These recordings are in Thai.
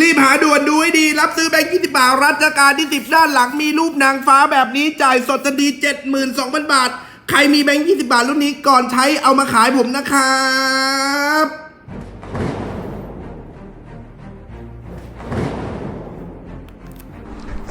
รีบหาด่วนดูให้ดี รับซื้อแบงค์ยี่สิบบาทรัชการที่สิบด้านหลังมีรูปนางฟ้าแบบนี้จ่ายสดทันทีเจ็ดหมื่นสองพันบาท ใครมีแบงค์ยี่สิบาทรุ่นนี้ก่อนใช้เอามาขายผมนะครับ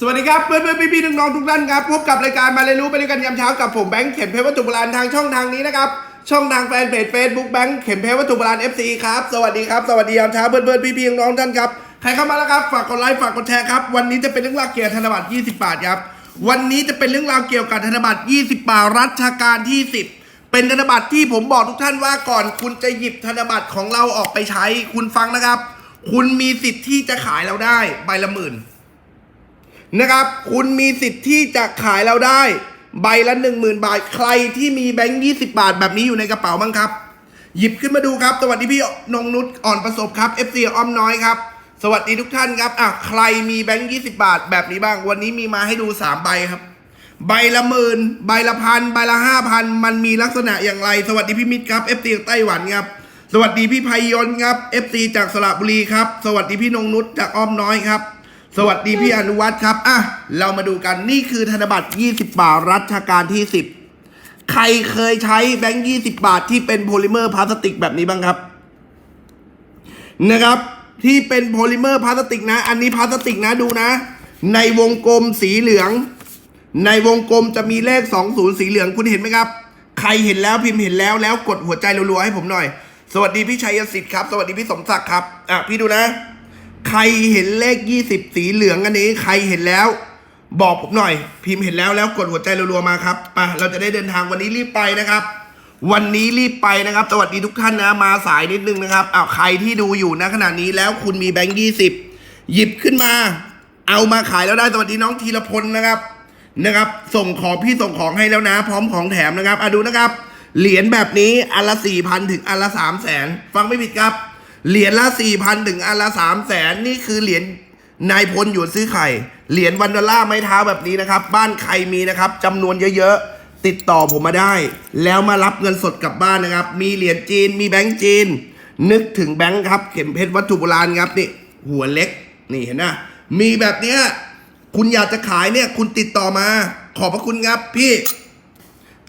สวัสดีครับเพื่อนเพื่อนพี่พี่น้องๆทุกท่านครับพบกับรายการมาเรียนรู้ไปด้วยกันยามเช้ากับผมแบงค์เข็มเพชรวัตถุโบราณทางช่องทางนี้นะครับช่องทางแฟนเพจ Facebook แบงค์เข็มเพชรวัตถุโบราณ FC ครับสวัสดีครับสวัสดียามเช้าเพื่อนเพื่อนพี่พี่น้องท่านครับใครเข้ามาแล้วครับฝากกดไลค์ฝากกดแชร์ครับวันนี้จะเป็นเรื่องราวเกี่ยวกับธนบัตร20 บาทครับวันนี้จะเป็นเรื่องราวเกี่ยวกับธนบัตร20 บาทรัชกาลที่ 10 เป็นธนบัตรที่ผมบอกทุกท่านว่าก่อนคุณจะหยิบธนบัตรของเราออกไปใช้ คุณฟังนะครับ คุณมีสิทธิ์ที่จะขายเราได้ใบละหมื่น นะครับ คุณมีสิทธิ์ที่จะขายเราได้ ใบละ1 0,000 บาท ใครที่มีแบงค์20 บาทแบบนี้อยู่ในกระเป๋าบ้างครับ หยิบขึ้นมาดูครับ สวัสดีพี่นงนุชอ่อนประสบครับ FC อ้อมน้อยครับ สวัสดีทุกท่านครับอะใครมีแบงค์20 บาทแบบนี้บ้าง วันนี้มีมาให้ดู 3 ใบครับ ใบละหมื่นใบละพันใบละห้าพันมันมีลักษณะอย่างไร สวัสดีพี่มิตรครับ FC ไต้หวันครับสวัสดีพี่ไพยน์ครับ FC จากสระบุรีครับ สวัสดีพี่นงนุชจากอ้อมน้อยครับ สวัสดีพี่อนุวัฒน์ครับ อะ เรามาดูกันนี่คือธนบัตร 20 บาทรัชกาลที่ 10 ใครเคยใช้แบงค์ 20 บาทที่เป็นโพลิเมอร์พลาสติกแบบนี้บ้างครับ นะครับ ที่เป็นโพลิเมอร์พลาสติกนะ อันนี้พลาสติกนะดูนะ ในวงกลมสีเหลือง ในวงกลมจะมีเลข 20 สีเหลืองคุณเห็นไหมครับ ใครเห็นแล้วพิมพ์เห็นแล้วแล้วกดหัวใจรัวๆให้ผมหน่อย สวัสดีพี่ชัยสิทธิ์ครับ สวัสดีพี่สมศักดิ์ครับ อะพี่ดูนะ ใครเห็นเลข20สีเหลืองอันนี้ ใครเห็นแล้ว บอกผมหน่อย พิมพ์เห็นแล้วแล้วกดหัวใจรัวๆมาครับไปเราจะได้เดินทางวันนี้รีบไปนะครับ วันนี้รีบไปนะครับ สวัสดีทุกท่านนะมาสายนิดนึงนะครับอ้าวใครที่ดูอยู่นะขณะนี้แล้วคุณมีแบงค์ยี่สิบหยิบขึ้นมา เอามาขายแล้วได้สวัสดีน้องธีรพลนะครับนะครับ ส่งของพี่ส่งของให้แล้วนะ พร้อมของแถมนะครับอะดูนะครับ เหรียญแบบนี้อันละสี่พันถึงอันละสามแสนฟังไม่ผิดครับ เหรียญละสี่พันถึงอันละสามแสนนี่คือเหรียญนายพลหยวนซื้อไข่ เหรียญวันดอลลาไม้เท้าแบบนี้นะครับ บ้านใครมีนะครับจำนวนเยอะๆ ติดต่อผมมาได้ แล้วมารับเงินสดกลับบ้านนะครับ มีเหรียญจีน มีแบงก์จีน นึกถึงแบงก์ครับ เข็มเพชรวัตถุโบราณครับนี่ หัวเล็ก นี่เห็นนะมีแบบเนี้ยคุณอยากจะขายเนี่ย คุณติดต่อมา ขอบพระคุณครับพี่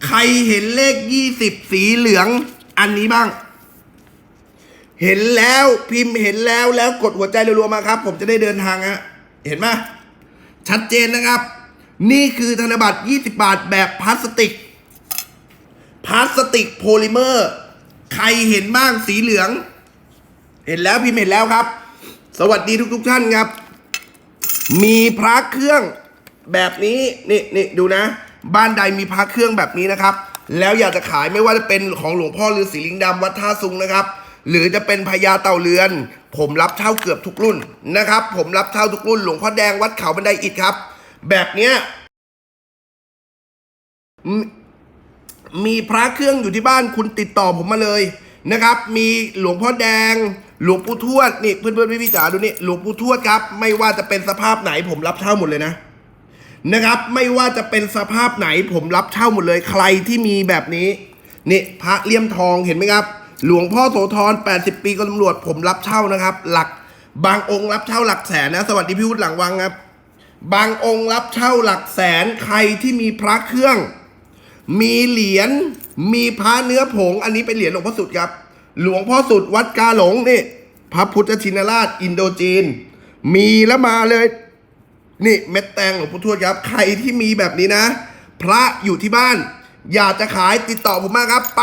ใครเห็นเลขยี่สิบสีเหลืองอันนี้บ้าง เห็นแล้วพิมพ์เห็นแล้วแล้วกดหัวใจรัวๆมาครับ ผมจะได้เดินทางฮะเห็นไหมชัดเจนนะครับ นี่คือธนบัตร 20 บาทแบบพลาสติกพลาสติกโพลิเมอร์ ใครเห็นบ้างสีเหลือง เห็นแล้วพิมพ์เห็นแล้วครับ สวัสดีทุกๆท่านครับ มีพระเครื่องแบบนี้นี่นี่ดูนะ บ้านใดมีพระเครื่องแบบนี้นะครับ แล้วอยากจะขายไม่ว่าจะเป็นของหลวงพ่อฤาษีลิงดำวัดท่าซุงนะครับ หรือจะเป็นพญาเต่าเรือน ผมรับเช่าเกือบทุกรุ่นนะครับ ผมรับเช่าทุกรุ่น หลวงพ่อแดงวัดเขาบันไดอิฐครับ แบบเนี้ยมีพระเครื่องอยู่ที่บ้านคุณติดต่อผมมาเลยนะครับ มีหลวงพ่อแดง หลวงปู่ทวดนี่เพื่อนๆพี่ๆจ๋าดูนี่หลวงปู่ทวดครับ ไม่ว่าจะเป็นสภาพไหนผมรับเช่าหมดเลยนะนะครับ ไม่ว่าจะเป็นสภาพไหนผมรับเช่าหมดเลย ใครที่มีแบบนี้นี่พระเลี่ยมทองเห็นไหมครับ หลวงพ่อโสธร80 ปีกรมตำรวจผมรับเช่านะครับ หลักบางองค์รับเช่าหลักแสนนะ สวัสดีพี่วุฒิหลังวังครับ บางองค์รับเช่าหลักแสนใครที่มีพระเครื่อง มีเหรียญมีพระเนื้อผง อันนี้เป็นเหรียญหลวงพ่อสุดครับ หลวงพ่อสุดวัดกาหลงนี่พระพุทธชินราชอินโดจีน มีแล้วมาเลย นี่เม็ดแตงหลวงปู่ทวดครับ ใครที่มีแบบนี้นะ พระอยู่ที่บ้าน อยากจะขายติดต่อผมมาครับไป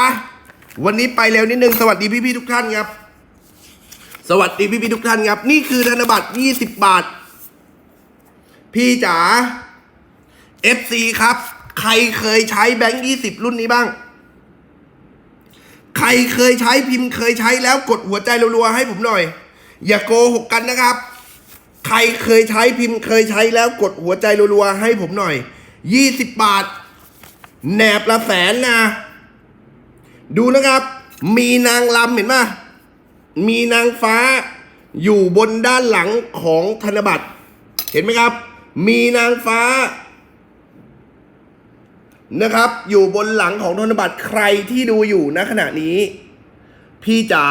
วันนี้ไปเร็วนิดนึง สวัสดีพี่ๆทุกท่านครับ สวัสดีพี่ๆทุกท่านครับ นี่คือธนบัตร20บาท พี่จ๋า FC ครับ ใครเคยใช้แบงค์20รุ่นนี้บ้าง ใครเคยใช้พิมพ์เคยใช้แล้วกดหัวใจรัวๆให้ผมหน่อย อย่าโกหกกันนะครับ ใครเคยใช้พิมพ์เคยใช้แล้วกดหัวใจรัวๆให้ผมหน่อย20บาท แหนบละแสนนะ ดูนะครับ มีนางลำเห็นไหมมีนางฟ้าอยู่บนด้านหลังของธนบัตร เห็นไหมครับ มีนางฟ้า นะครับ อยู่บนหลังของธนบัตรใครที่ดูอยู่ณขณะนี้ พี่จ๋า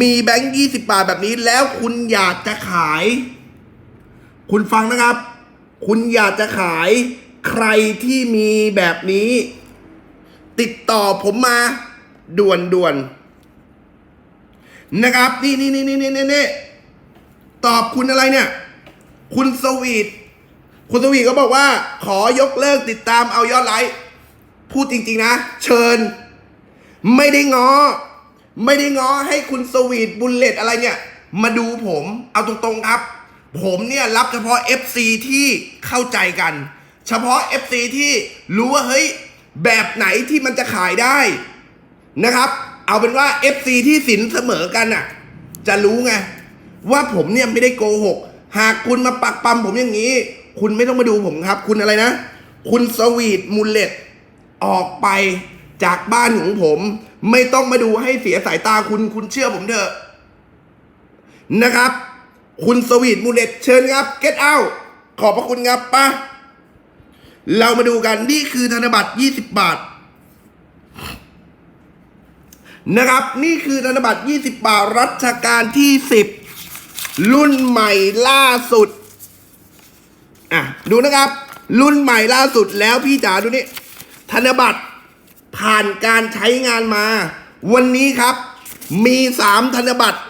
มีแบงค์ยี่สิบบาทแบบนี้แล้วคุณอยากจะขาย คุณฟังนะครับ คุณอยากจะขายใครที่มีแบบนี้ ติดต่อผมมา ด่วนด่วนนะครับ นี่นี่นี่นี่นี่นี่ตอบคุณอะไรเนี่ย คุณสวีทคุณสวีทก็บอกว่า ขอยกเลิกติดตามเอายอดไลค์พูดจริง ๆ นะ เชิญ ไม่ได้งอ ไม่ได้งอให้คุณสวีทบุลเลตอะไรเนี่ย มาดูผมเอาตรงๆครับ ผมเนี่ยรับเฉพาะ FC ที่เข้าใจกัน เฉพาะ FC ที่รู้ว่าเฮ้ย แบบไหนที่มันจะขายได้นะครับ เอาเป็นว่า FC ที่สินเสมอกันน่ะ จะรู้ไงว่าผมเนี่ยไม่ได้โกหก หากคุณมาปักปั๊มผมอย่างนี้ คุณไม่ต้องมาดูผมครับ คุณอะไรนะ คุณสวีทมูลเลตออกไปจากบ้านของผม ไม่ต้องมาดูให้เสียสายตาคุณคุณเชื่อผมเถอะนะครับ คุณสวีทมูลเลตเชิญครับ get out ขอบพระคุณครับป้า เรามาดูกันนี่คือธนบัตร 20 บาท นะครับ นี่คือธนบัตร 20 บาทรัชกาลที่ 10 รุ่นใหม่ล่าสุด อะ ดูนะครับ รุ่นใหม่ล่าสุดแล้วพี่จ๋าดูนี่ ธนบัตรผ่านการใช้งานมา วันนี้ครับ มีสามธนบัตร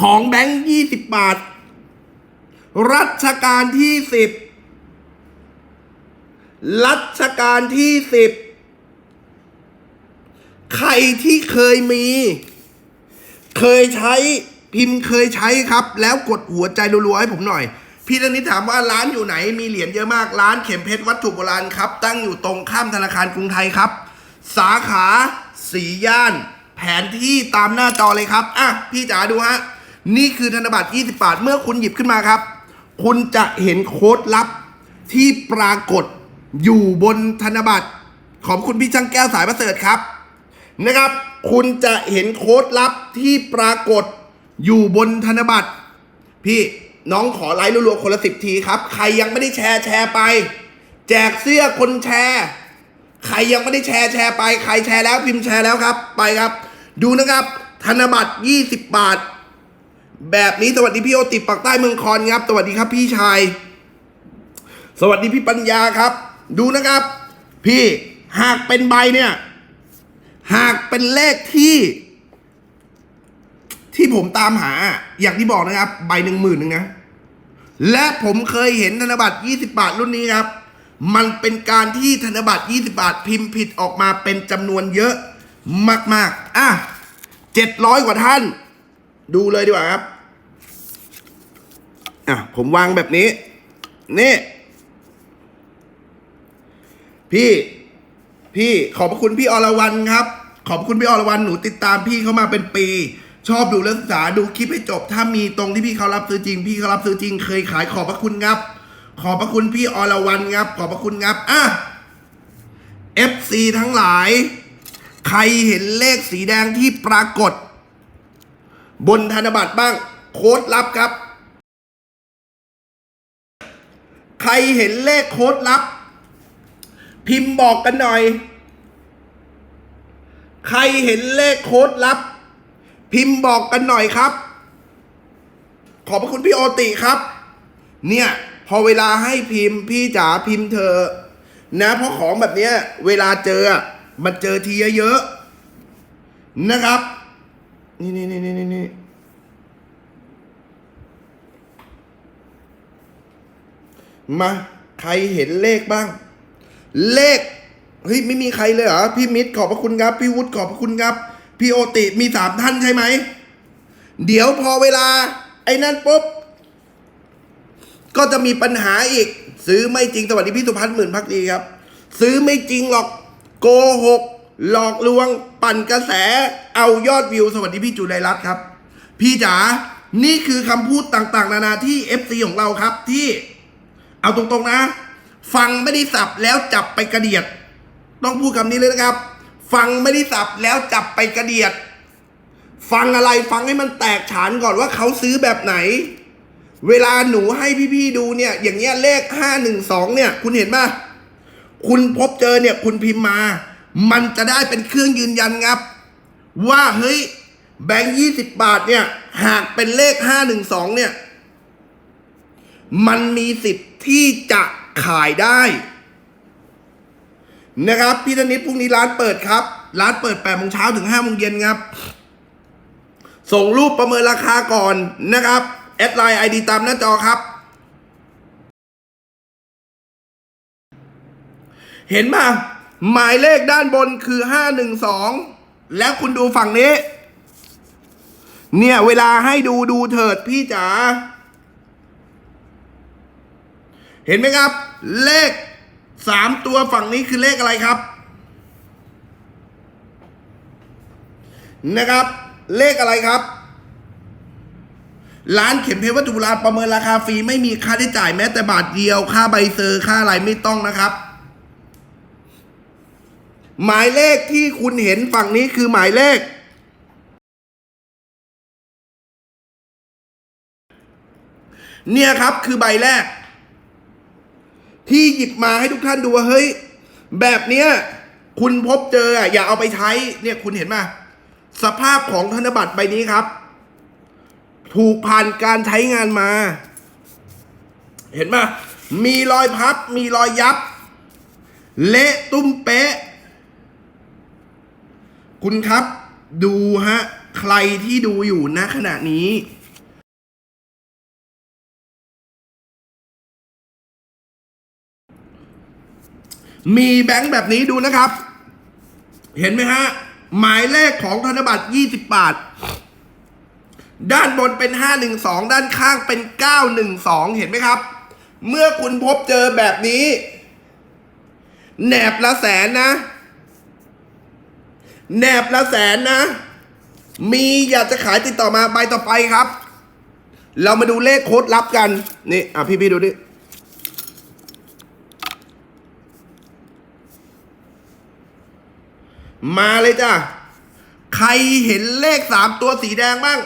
ของแบงค์ยี่สิบบาท รัชกาลที่สิบรัชกาลที่สิบใครที่เคยมี เคยใช้พิมพ์เคยใช้ครับ แล้วกดหัวใจรัวๆให้ผมหน่อย พี่ธนิตถามว่าร้านอยู่ไหน มีเหรียญเยอะมากร้านเข็มเพชรวัตถุโบราณครับ ตั้งอยู่ตรงข้ามธนาคารกรุงไทยครับ สาขาสีย่าน แผนที่ตามหน้าจอเลยครับ อะ พี่จ๋าดูฮะ นี่คือธนบัตร 20 บาท เมื่อคุณหยิบขึ้นมาครับ คุณจะเห็นโค้ดลับที่ปรากฏอยู่บนธนบัตรขอบคุณพี่ช่างแก้วสายประเสริฐครับ นะครับ คุณจะเห็นโค้ดลับที่ปรากฏอยู่บนธนบัตรพี่น้องขอไลค์รัวๆคนละสิบทีครับ ใครยังไม่ได้แชร์แชร์ไป แจกเสื้อคนแชร์ ใครยังไม่ได้แชร์แชร์ไป ใครแชร์แล้วพิมพ์แชร์แล้วครับ ไปครับ ดูนะครับ ธนบัตร 20 บาท แบบนี้สวัสดีพี่โอติปากใต้เมืองคอนครับ สวัสดีครับพี่ชาย สวัสดีพี่ปัญญาครับ ดูนะครับ พี่หากเป็นใบเนี่ย หากเป็นเลขที่ ที่ผมตามหา อย่างที่บอกนะครับ ใบหนึ่งหมื่นหนึ่งนะ และผมเคยเห็นธนบัตร20บาทรุ่นนี้ครับ มันเป็นการที่ธนบัตร20บาทพิมพ์ผิดออกมาเป็นจำนวนเยอะมากๆ อะ700กว่าท่าน ดูเลยดีกว่าครับ อะ ผมวางแบบนี้ นี่ พี่ พี่ขอบพระคุณพี่อรวรรณครับ ขอบพระคุณพี่อรวรรณหนูติดตามพี่เขามาเป็นปี ชอบดูเรื่องศึกษาดูคลิปให้จบ ถ้ามีตรงที่พี่เขารับซื้อจริง พี่เขารับซื้อจริง เคยขายขอบพระคุณครับ ขอบพระคุณพี่อรวรรณครับ ขอบพระคุณครับอะ FC ทั้งหลาย ใครเห็นเลขสีแดงที่ปรากฏ บนธนบัตรบ้าง โค้ดลับครับ ใครเห็นเลขโค้ดลับ พิมพ์บอกกันหน่อย ใครเห็นเลขโค้ดลับ พิมพ์บอกกันหน่อยครับ ขอบพระคุณพี่โอติครับ เนี่ยพอเวลาให้พิมพ์พี่จ๋าพิมพ์เธอ นะเพราะของแบบเนี้ย เวลาเจอมันเจอทีเยอะๆนะครับ นี่นี่นี่นี่นี่มา ใครเห็นเลขบ้าง เลข เฮ้ย ไม่มีใครเลยเหรอ พี่มิตรขอบพระคุณครับ พี่วุฒิขอบพระคุณครับ พี่โอติมีสามท่านใช่ไหม เดี๋ยวพอเวลา ไอ้นั่นปุ๊บ ก็จะมีปัญหาอีก ซื้อไม่จริง สวัสดีพี่สุพัฒน์หมื่นพักดีครับ ซื้อไม่จริงหรอก โกหก หลอกลวงปั่นกระแสเอายอดวิว สวัสดีพี่จุไลรัตน์ครับ พี่จ๋านี่คือคำพูดต่างๆ นานาที่ FC ของเราครับที่ เอาตรงๆนะ ฟังไม่ได้สับแล้วจับไปกระเดียด ต้องพูดคำนี้เลยนะครับ ฟังไม่ได้สับแล้วจับไปกระเดียด ฟังอะไรฟังให้มันแตกฉานก่อนว่าเขาซื้อแบบไหน เวลาหนูให้พี่ๆดูเนี่ย อย่างเงี้ยเลขห้าหนึ่งสองเนี่ย คุณเห็นป่ะคุณพบเจอเนี่ย คุณพิมพ์มา มันจะได้เป็นเครื่องยืนยันครับ ว่าเฮ้ยแบงค์ยี่สิบบาทเนี่ย หากเป็นเลขห้าหนึ่งสองเนี่ย มันมีสิทธิ์ที่จะขายได้นะครับพี่ธนิตพรุ่งนี้ร้านเปิดครับ ร้านเปิด8ปดโมงเช้าถึง5้าโมงเย็นครับ ส่งรูปประเมินราคาก่อนนะครับ แอดไลน์ไอดีตามหน้าจอครับ เห็นป่ะ หมายเลขด้านบนคือ512แล้วคุณดูฝั่งนี้ เนี่ยเวลาให้ดูดูเถิดพี่จ๋าเห็นไหมครับ เลขสามตัวฝั่งนี้คือเลขอะไรครับ นะครับ เลขอะไรครับ ร้านเข็มเพชรวัตถุโบราณประเมินราคาฟรีไม่มีค่าใช้จ่ายแม้แต่บาทเดียว ค่าใบเซอร์ค่าอะไรไม่ต้องนะครับ หมายเลขที่คุณเห็นฝั่งนี้คือหมายเลข เนี่ยครับคือใบแรก ที่หยิบมาให้ทุกท่านดูว่าเฮ้ย แบบเนี้ยคุณพบเจออย่าเอาไปใช้เนี่ยคุณเห็นไหมสภาพของธนบัตรใบนี้ครับ ถูกผ่านการใช้งานมา เห็นไหมมีรอยพับ มีรอยยับ เละตุ้มเป๊ะ คุณครับดูฮะ ใครที่ดูอยู่ณขณะนี้มีแบงค์แบบนี้ดูนะครับ เห็นไหมฮะ หมายเลขของธนบัตร 20 บาท ด้านบนเป็น 512 ด้านข้างเป็น 912 เห็นไหมครับ เมื่อคุณพบเจอแบบนี้ แหนบละแสนนะ แหนบละแสนนะ มีอยากจะขายติดต่อมาใบต่อไปครับ เรามาดูเลขโค้ดลับกัน นี่ อะพี่พี่ดูดิมาเลยจ้ะ ใครเห็นเลขสามตัวสีแดงบ้าง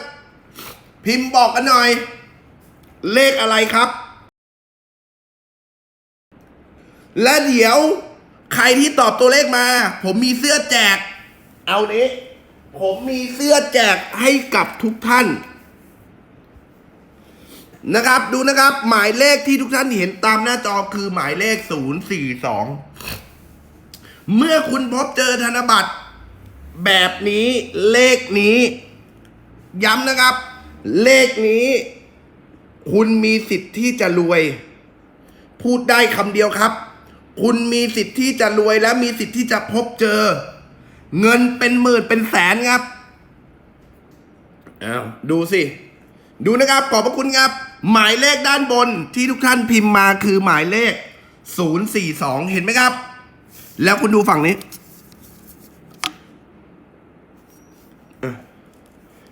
พิมพ์บอกกันหน่อย เลขอะไรครับ และเดี๋ยวใครที่ตอบตัวเลขมา ผมมีเสื้อแจก เอานี้ ผมมีเสื้อแจกให้กับทุกท่าน นะครับดูนะครับ หมายเลขที่ทุกท่านเห็นตามหน้าจอคือหมายเลข 042 เมื่อคุณพบเจอธนบัตร แบบนี้เลขนี้ ย้ำนะครับ เลขนี้ คุณมีสิทธิ์ที่จะรวย พูดได้คำเดียวครับ คุณมีสิทธิ์ที่จะรวยและมีสิทธิ์ที่จะพบเจอ เงินเป็นหมื่นเป็นแสนครับอ้าดูสิ ดูนะครับ ขอบพระคุณครับ หมายเลขด้านบนที่ทุกท่านพิมพ์มาคือหมายเลข 042 เห็นไหมครับ แล้วคุณดูฝั่งนี้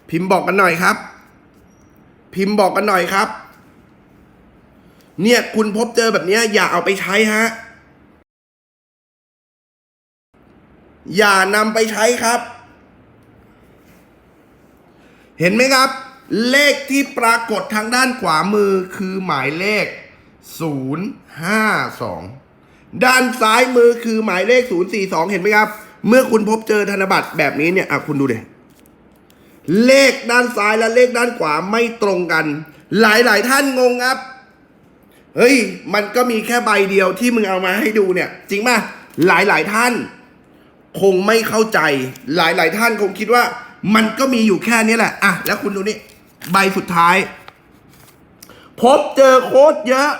พิมพ์บอกกันหน่อยครับ พิมพ์บอกกันหน่อยครับ เนี่ยคุณพบเจอแบบนี้อย่าเอาไปใช้ฮะ อย่านำไปใช้ครับ เห็นไหมครับ เลขที่ปรากฏทางด้านขวามือคือหมายเลข 052 ด้านซ้ายมือคือหมายเลข 042 เห็นไหมครับ เมื่อคุณพบเจอธนบัตรแบบนี้เนี่ยอะคุณดูเดเลขด้านซ้ายและเลขด้านขวาไม่ตรงกัน หลายๆท่านงงครับเฮ้ย มันก็มีแค่ใบเดียวที่มึงเอามาให้ดูเนี่ย จริงป่ะ หลายๆท่าน คงไม่เข้าใจหลายๆท่านคงคิดว่า มันก็มีอยู่แค่นี้แหละอะแล้วคุณดูนี่ใบสุดท้าย พบเจอโค้ดเยอะ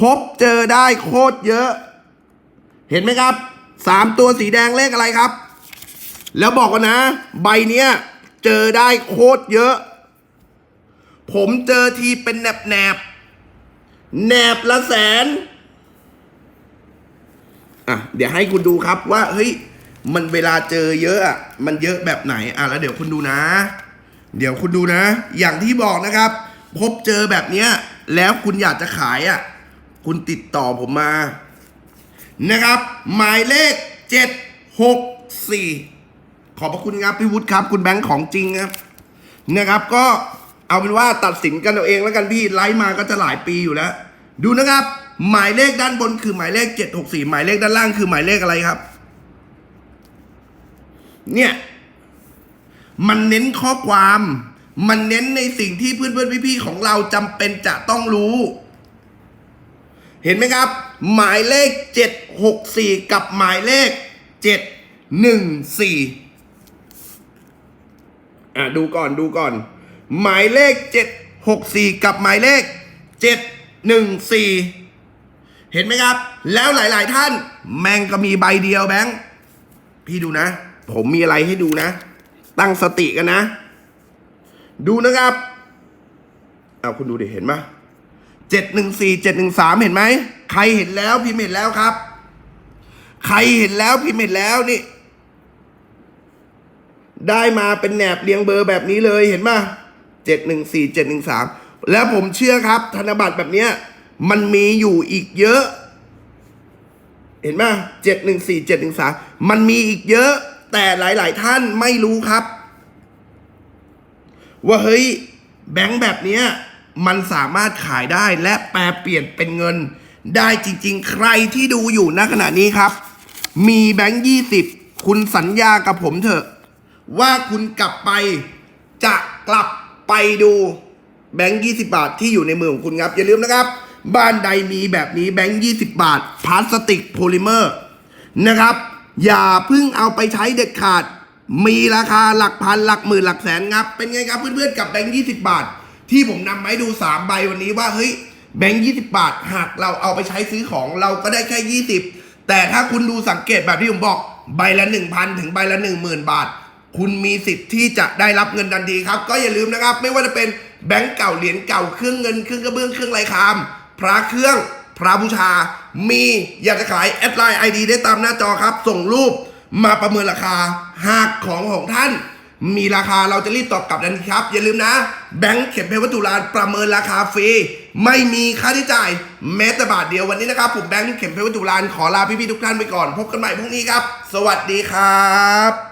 พบเจอได้โคตรเยอะ เห็นไหมครับสามตัวสีแดงเลขอะไรครับ แล้วบอกกันนะ ใบเนี้ย เจอได้โคตรเยอะ ผมเจอทีเป็นแหนบแหนบแหนบละแสน เดี๋ยวให้คุณดูครับว่าเฮ้ยมันเวลาเจอเยอะอะมันเยอะแบบไหนอะแล้วเดี๋ยวคุณดูนะ เดี๋ยวคุณดูนะ อย่างที่บอกนะครับ พบเจอแบบเนี้ยแล้วคุณอยากจะขายอะคุณติดต่อผมมา นะครับ หมายเลขเจ็ดหกสี่ขอบพระคุณครับพี่วุฒิครับ คุณแบงค์ของจริงครับนะครับ ก็เอาเป็นว่าตัดสินกันเอาเองแล้วกันพี่ไลฟ์มาก็จะหลายปีอยู่แล้ว ดูนะครับ หมายเลขด้านบนคือหมายเลขเจ็ดหกสี่หมายเลขด้านล่างคือหมายเลขอะไรครับ เนี่ย มันเน้นข้อความ มันเน้นในสิ่งที่เพื่อนๆพี่ๆของเราจำเป็นจะต้องรู้ เห็นไหมครับ หมายเลข764กับหมายเลข714อะดูก่อนดูก่อน หมายเลข764กับหมายเลข714 เห็นไหมครับ แล้วหลาย ๆ ท่าน แม่งก็มีใบเดียวแบงค์พี่ดูนะ ผมมีอะไรให้ดูนะ ตั้งสติกันนะ ดูนะครับเอาคุณดูดิเห็นไหมเจ็ดหนึ่งสี่เจ็ดหนึ่งสามเห็นไหมใครเห็นแล้วพิมพ์เห็นแล้วครับ ใครเห็นแล้วพิมพ์เห็นแล้วนี่ ได้มาเป็นแหนบเรียงเบอร์แบบนี้เลยเห็นป่ะเจ็ดหนึ่งสี่เจ็ดหนึ่งสามแล้วผมเชื่อครับ ธนบัตรแบบเนี้ย มันมีอยู่อีกเยอะ เห็นป่ะเจ็ดหนึ่งสี่เจ็ดหนึ่งสามมันมีอีกเยอะ แต่หลาย ๆ ท่านไม่รู้ครับ ว่าเฮ้ย แบงค์แบบเนี้ยมันสามารถขายได้และแปลเปลี่ยนเป็นเงิน ได้จริง ๆ ใครที่ดูอยู่ณขณะนี้ครับ มีแบงค์ยี่สิบคุณสัญญากับผมเถอะ ว่าคุณกลับไป จะกลับไปดูแบงค์ยี่สิบาทที่อยู่ในมือของคุณครับ อย่าลืมนะครับ บ้านใดมีแบบนี้แบงค์ยี่สิบาทพลาสติกโพลิเมอร์นะครับ อย่าเพิ่งเอาไปใช้เด็ดขาด มีราคาหลักพันหลักหมื่นหลักแสนครับ เป็นไงครับเพื่อนๆกับแบงค์ยี่สิบาท ที่ผมนำมาให้ดูสามใบวันนี้ว่าเฮ้ยแบงค์ยี่สิบาท หากเราเอาไปใช้ซื้อของเราก็ได้แค่ยี่สิบแต่ถ้าคุณดูสังเกตแบบที่ผมบอกใบละหนึ่งพันถึงใบละหนึ่งหมื่นบาท คุณมีสิทธิ์ที่จะได้รับเงินทันทีครับ ก็อย่าลืมนะครับ ไม่ว่าจะเป็นแบงก์เก่าเหรียญเก่าเครื่องเงินเครื่องกระเบื้องเครื่องไรคาม พระเครื่อง พระบูชา มีอยากจะขายแอดไลน์ไอดีได้ตามหน้าจอครับ ส่งรูปมาประเมินราคา หากของของท่าน มีราคาเราจะรีบตอบกลับทันทีครับ อย่าลืมนะ แบงก์เข็มเพชรวัตถุรานประเมินราคาฟรี ไม่มีค่าใช้จ่ายแม้แต่บาทเดียววันนี้นะครับผมแบงก์เข็มเพชรวัตถุรานขอลาพี่ๆทุกท่านไปก่อน พบกันใหม่พรุ่งนี้ครับ สวัสดีครับ